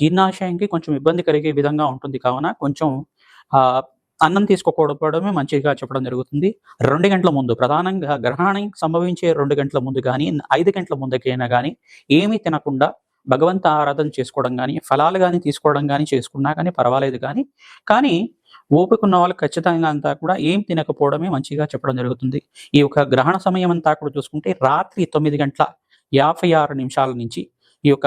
జీర్ణాశయంకి కొంచెం ఇబ్బంది కలిగే విధంగా ఉంటుంది. కావున కొంచెం ఆ అన్నం తీసుకోకపోవడమే మంచిగా చెప్పడం జరుగుతుంది. రెండు గంటల ముందు ప్రధానంగా గ్రహణం సంభవించే రెండు గంటల ముందు కానీ ఐదు గంటల ముందుకైనా కానీ ఏమీ తినకుండా భగవంత ఆరాధన చేసుకోవడం కానీ ఫలాలు కానీ తీసుకోవడం కానీ చేసుకున్నా కానీ పర్వాలేదు కానీ కానీ ఓపిక ఉన్న వాళ్ళు ఖచ్చితంగా అంతా కూడా ఏం తినకపోవడమే మంచిగా చెప్పడం జరుగుతుంది. ఈ యొక్క గ్రహణ సమయం అంతా కూడా చూసుకుంటే రాత్రి తొమ్మిది గంటల యాభై ఆరు నిమిషాల నుంచి ఈ యొక్క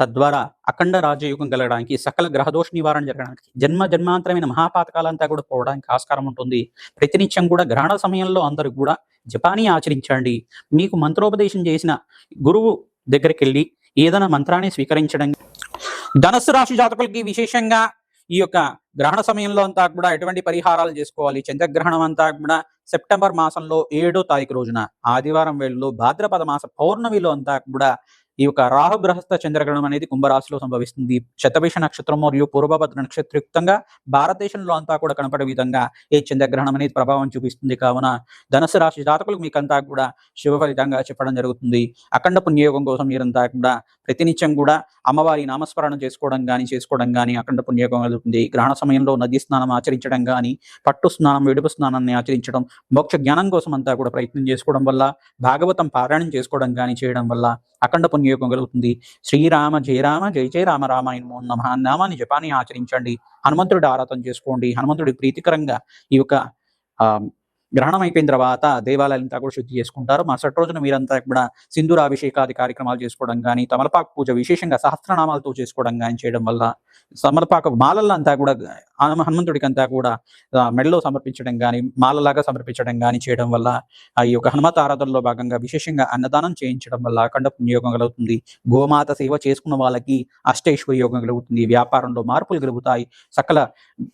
తద్వారా అఖండ రాజయోగం కలగడానికి సకల గ్రహదోష నివారణ జరగడానికి జన్మ జన్మాంతరమైన మహాపాతకాలంతా కూడా పోవడానికి ఆస్కారం ఉంటుంది. ప్రతినిత్యం కూడా గ్రహణ సమయంలో అందరూ కూడా జపాని ఆచరించండి. మీకు మంత్రోపదేశం చేసిన గురువు దగ్గరికి వెళ్ళి ఏదైనా మంత్రాన్ని స్వీకరించడం. ధనస్సు రాశి జాతకులకి విశేషంగా ఈ యొక్క గ్రహణ సమయంలో అంతా కూడా ఎటువంటి పరిహారాలు చేసుకోవాలి? చంద్రగ్రహణం అంతా కూడా సెప్టెంబర్ మాసంలో ఏడో తారీఖు రోజున ఆదివారం వేళలో భాద్రపద మాస పౌర్ణమిలో అంతా కూడా ఈ యొక్క రాహుగ్రహస్థ చంద్రగ్రహణం అనేది కుంభరాశిలో సంభవిస్తుంది. శతభిష నక్షత్రం మరియు పూర్వభద్ర నక్షత్రయుక్తంగా భారతదేశంలో అంతా కూడా కనపడే విధంగా ఈ చంద్రగ్రహణం అనేది ప్రభావం చూపిస్తుంది. కావున ధనుసు రాశి జాతకులకు మీకంతా కూడా శుభ ఫలితంగా చెప్పడం జరుగుతుంది. అఖండ పుణ్యయోగం కోసం మీరంతా కూడా ప్రతినిత్యం కూడా అమ్మవారి నామస్మరణ చేసుకోవడం కానీ చేసుకోవడం కానీ అఖండ పుణ్యయోగం కలుగుతుంది గ్రహణ సమయంలో నది స్నానం ఆచరించడం కానీ పట్టు స్నానం విడుపు స్నానాన్ని ఆచరించడం మోక్ష జ్ఞానం కోసం అంతా కూడా ప్రయత్నం చేసుకోవడం వల్ల భాగవతం పారాయణం చేసుకోవడం కానీ చేయడం వల్ల అఖండ పుణ్యయోగం కలుగుతుంది. శ్రీరామ జయరామ జయ జయ రామ రామాయణము నమ నామాన్ని జపాన్ని ఆచరించండి. హనుమంతుడు ఆరాధన చేసుకోండి. హనుమంతుడి ప్రీతికరంగా ఈ యొక్క ఆ, గ్రహణం అయిపోయిన తర్వాత దేవాలయాలంతా కూడా శుద్ధి చేసుకుంటారు. మరుసటి రోజున మీరంతా కూడా సింధూరాభిషేకాది కార్యక్రమాలు చేసుకోవడం కానీ తమలపాకు పూజ విశేషంగా సహస్రనామాలతో చేసుకోవడం కానీ చేయడం వల్ల తమలపాకు మాలల్లో అంతా కూడా హనుమంతుడికి అంతా కూడా మెడలో సమర్పించడం కానీ మాలలాగా సమర్పించడం కానీ చేయడం వల్ల ఈ యొక్క హనుమత ఆరాధనలో భాగంగా విశేషంగా అన్నదానం చేయించడం వల్ల అఖండ పుణ్యయోగం కలుగుతుంది. గోమాత సేవ చేసుకున్న వాళ్ళకి అష్టైశ్వర్య యోగం కలుగుతుంది. వ్యాపారంలో మార్పులు కలుగుతాయి. సకల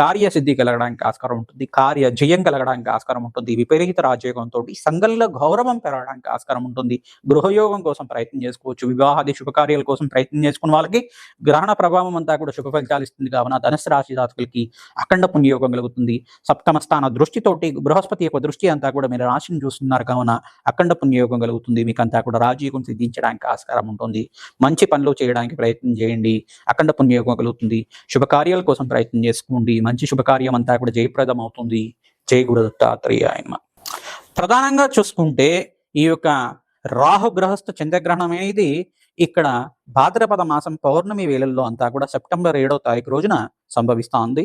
కార్యసిద్ధి కలగడానికి ఆస్కారం ఉంటుంది. కార్య జయం కలగడానికి ఆస్కారం ఉంటుంది. విపరీత రాజయోగంతో సంఘంలో గౌరవం పెరగడానికి ఆస్కారం ఉంటుంది. గృహయోగం కోసం ప్రయత్నం చేసుకోవచ్చు. వివాహాది శుభకార్యాల కోసం ప్రయత్నం చేసుకున్న వాళ్ళకి గ్రహణ ప్రభావం అంతా కూడా శుభ ఫలితాలు ఇస్తుంది. కావున ధనుసు రాశి జాతకులకి అఖండ పుణ్యయోగం కలుగుతుంది. సప్తమ స్థాన దృష్టితోటి బృహస్పతి యొక్క దృష్టి అంతా కూడా మీరు రాశిని చూస్తున్నారు. కావున అఖండ పుణ్యయోగం కలుగుతుంది. మీకు అంతా కూడా రాజయోగం సిద్ధించడానికి ఆస్కారం ఉంటుంది. మంచి పనులు చేయడానికి ప్రయత్నం చేయండి. అఖండ పుణ్యయోగం కలుగుతుంది. శుభకార్యాల కోసం ప్రయత్నం చేసుకోండి. మంచి శుభకార్యం అంతా కూడా జయప్రదం అవుతుంది జయ గురు ఆయన. ప్రధానంగా చూసుకుంటే ఈ యొక్క రాహు గ్రహస్థ చంద్రగ్రహణం అనేది ఇక్కడ భాద్రపద మాసం పౌర్ణమి వేళల్లో అంతా కూడా సెప్టెంబర్ ఏడో తారీఖు రోజున సంభవిస్తోంది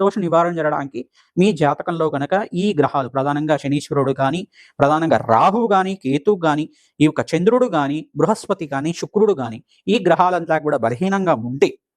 గ్రహదోష నివారణ జరగడానికి మీ జాతకంలో కనుక ఈ గ్రహాలు ప్రధానంగా శనీశ్వరుడు కానీ ప్రధానంగా రాహువు కానీ కేతు కానీ ఈ యొక్క చంద్రుడు కానీ బృహస్పతి కానీ శుక్రుడు కానీ ఈ గ్రహాలంతా కూడా బలహీనంగా ఉంటే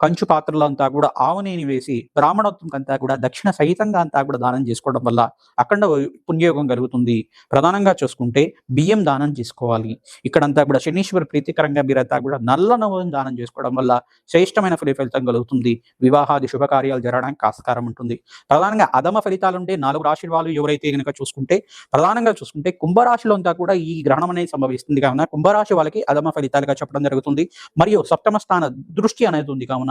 కంచు పాత్రలంతా కూడా ఆవునేని వేసి బ్రాహ్మణోత్వం అంతా కూడా దక్షిణ సహితంగా అంతా కూడా దానం చేసుకోవడం వల్ల అఖండ పుణ్యయోగం కలుగుతుంది. ప్రధానంగా చూసుకుంటే బియ్యం దానం చేసుకోవాలి. ఇక్కడంతా కూడా శనీశ్వర ప్రీతికరంగా మీరంతా కూడా నల్ల నవం దానం చేసుకోవడం వల్ల శ్రేష్టమైన ఫలి ఫలితం కలుగుతుంది. వివాహాది శుభకార్యాలు జరగడానికి ఆస్కారం ఉంటుంది. ప్రధానంగా అధమ ఫలితాలు ఉంటే నాలుగు రాశి వాళ్ళు ఎవరైతే కనుక చూసుకుంటే ప్రధానంగా చూసుకుంటే కుంభరాశిలో అంతా కూడా ఈ గ్రహణం అనేది సంభవిస్తుంది. కావున కుంభరాశి వాళ్ళకి అధమ ఫలితాలుగా చెప్పడం జరుగుతుంది. మరియు సప్తమ స్థాన దృష్టి అనేది ఉంది. కావున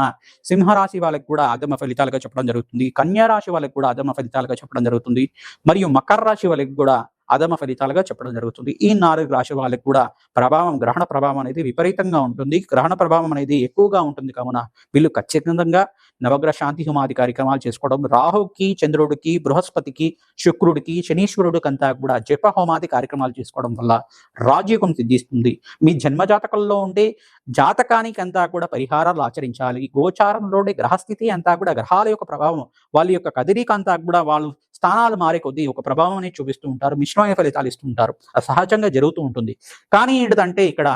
సింహరాశి వాళ్ళకి కూడా అధమ ఫలితాలుగా చెప్పడం జరుగుతుంది. కన్యా రాశి వాళ్ళకి కూడా అధమ ఫలితాలుగా చెప్పడం జరుగుతుంది. మరియు మకర రాశి వాళ్ళకి కూడా అధమ ఫలితాలుగా చెప్పడం జరుగుతుంది. ఈ నాలుగు రాశి వాళ్ళకి కూడా ప్రభావం గ్రహణ ప్రభావం అనేది విపరీతంగా ఉంటుంది. గ్రహణ ప్రభావం అనేది ఎక్కువగా ఉంటుంది కావున వీళ్ళు ఖచ్చితంగా నవగ్రహ శాంతి హోమాది కార్యక్రమాలు చేసుకోవడం రాహుకి చంద్రుడికి బృహస్పతికి శుక్రుడికి శనీశ్వరుడికి అంతా కూడా జప హోమాది కార్యక్రమాలు చేసుకోవడం వల్ల రాజ్యోగం సిద్ధిస్తుంది. మీ జన్మ జాతకంలో ఉండే జాతకానికి అంతా కూడా పరిహారాలు ఆచరించాలి. గోచారంలోని గ్రహస్థితి అంతా కూడా గ్రహాల యొక్క ప్రభావం వాళ్ళ యొక్క కదిరిక అంతా కూడా వాళ్ళు స్థానాలు మారే కొద్దీ ఒక ప్రభావం అనేది చూపిస్తూ ఉంటారు మిశ్రమైన ఫలితాలు ఇస్తూ ఉంటారు. అది సహజంగా జరుగుతూ ఉంటుంది. కానీ ఏంటంటే ఇక్కడ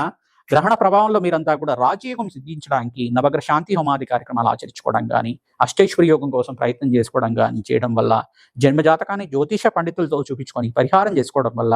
గ్రహణ ప్రభావంలో మీరంతా కూడా రాజయోగం సిద్ధించడానికి నవగ్రహ శాంతి హోమాది కార్యక్రమాలు ఆచరించుకోవడం కానీ అష్టేశ్వరి యోగం కోసం ప్రయత్నం చేసుకోవడం కానీ చేయడం వల్ల జన్మజాతకాన్ని జ్యోతిష పండితులతో చూపించుకొని పరిహారం చేసుకోవడం వల్ల